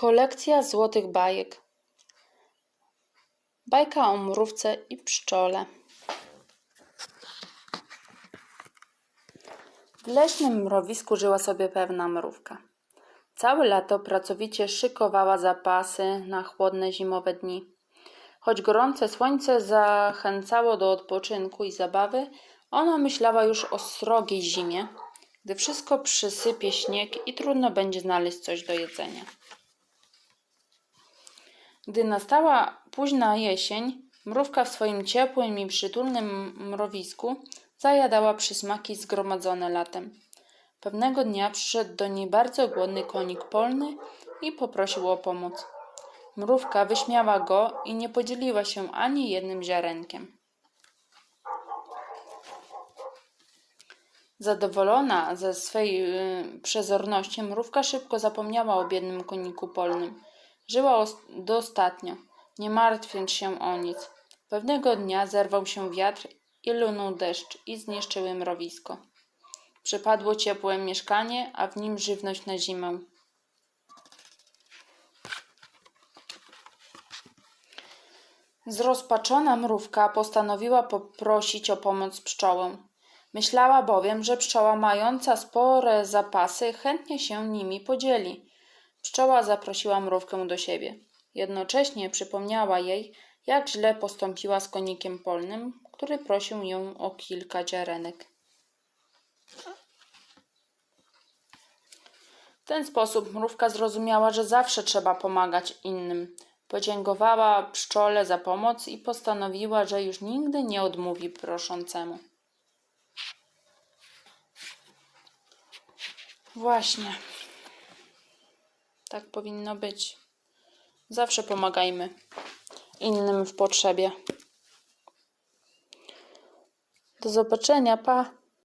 Kolekcja złotych bajek. Bajka o mrówce i pszczole. W leśnym mrowisku żyła sobie pewna mrówka. Całe lato pracowicie szykowała zapasy na chłodne zimowe dni. Choć gorące słońce zachęcało do odpoczynku i zabawy, ona myślała już o srogiej zimie, gdy wszystko przysypie śnieg i trudno będzie znaleźć coś do jedzenia. Gdy nastała późna jesień, mrówka w swoim ciepłym i przytulnym mrowisku zajadała przysmaki zgromadzone latem. Pewnego dnia przyszedł do niej bardzo głodny konik polny i poprosił o pomoc. Mrówka wyśmiała go i nie podzieliła się ani jednym ziarenkiem. Zadowolona ze swej y, przezorności, mrówka szybko zapomniała o biednym koniku polnym. Żyła os- dostatnio, nie martwiąc się o nic. Pewnego dnia zerwał się wiatr i lunął deszcz i zniszczyły mrowisko. Przypadło ciepłe mieszkanie, a w nim żywność na zimę. Zrozpaczona mrówka postanowiła poprosić o pomoc pszczołę. Myślała bowiem, że pszczoła mająca spore zapasy chętnie się nimi podzieli. Pszczoła zaprosiła mrówkę do siebie. Jednocześnie przypomniała jej, jak źle postąpiła z konikiem polnym, który prosił ją o kilka ziarenek. W ten sposób mrówka zrozumiała, że zawsze trzeba pomagać innym. Podziękowała pszczole za pomoc i postanowiła, że już nigdy nie odmówi proszącemu. Właśnie. Tak powinno być. Zawsze pomagajmy innym w potrzebie. Do zobaczenia, pa.